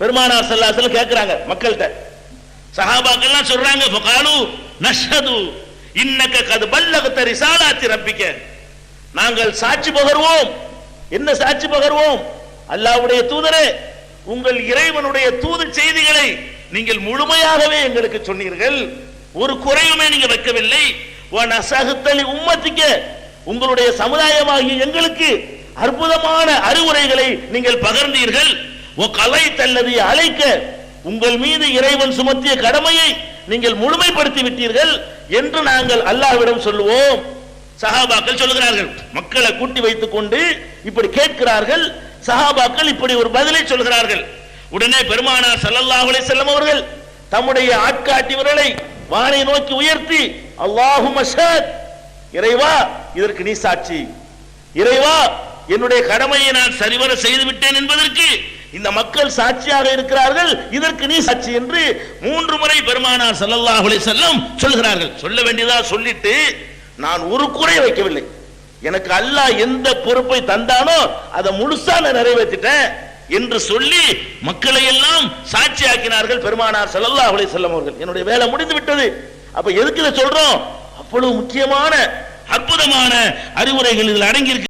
பெருமானார் ஸல்லல்லாஹு கேட்கிறாங்க மக்கள்கிட்ட. சஹாபாக்கள்லாம் சொல்றாங்க ஃபகாலு நஷ்ஹது இன்னக்க கது பல்லகத ரிசாலாத்தி ரப்பிக்க. நாங்கள் சாட்சி பகர்வோம். என்ன சாட்சி பகர்வோம்? அல்லாஹ்வுடைய தூதரே உங்கள் இறைவனுடைய தூது செய்திகளை நீங்கள் முழுமையாகவே எங்களுக்கு சொன்னீர்கள். ஒரு குறையுமே நீங்க வைக்கவில்லை. உம்மத்திக்க உங்களுடைய சமுதாயமாகிய எங்களுக்கு அற்புதமான அறிவுரைகளை நீங்கள் பகர்ந்தீர்கள். கலை தல்லதி அழைக்க உங்கள் மீது இறைவன் சுமத்திய கடமையை நீங்கள் முழுமைப்படுத்தி விட்டீர்கள் என்று நாங்கள் அல்லாஹ்விடம் சொல்லுவோம். சஹாபாக்கள் சொல்லுகிறார்கள். மக்களை கூட்டி வைத்துக் கொண்டு இப்படி கேட்கிறார்கள். சஹாபாக்கள் இப்படி ஒரு பதிலை சொல்கிறார்கள். உடனே பெருமானார் ஸல்லல்லாஹு அலைஹி அவர்கள் தம்முடைய ஆட்காட்டி விரலை வானை நோக்கி உயர்த்தி அல்லாஹும் இறைவா இதற்கு நீ சாட்சி. இறைவா என்னுடைய கடமையை நான் சரிவர செய்து விட்டேன் என்பதற்கு இந்த மக்கள் சாட்சியாக இருக்கிறார்கள் இதற்கு நீ சாட்சி என்று மூன்று முறை பெருமானார் ஸல்லல்லாஹு அலைஹி சொல்கிறார்கள். சொல்ல வேண்டியதா சொல்லிட்டு நான் ஒரு குறை வைக்கவில்லை. எனக்கு அல்லாஹ் எந்த பொறுப்பை தந்தானோ அதை முழுசா நான் நிறைவேற்றிட்டேன் என்று சொல்லி மக்களை எல்லாம் சாட்சியாக்கினார்கள் பெருமானார் ஸல்லல்லாஹு அலைஹி அவர்கள். என்னுடைய வேலை முடிந்து விட்டது. அப்ப எதுக்கு இதை சொல்றோம்? அவ்வளவு முக்கியமான அற்புதமான அறிவுரைகள் இதில் அடங்கியிருக்கு.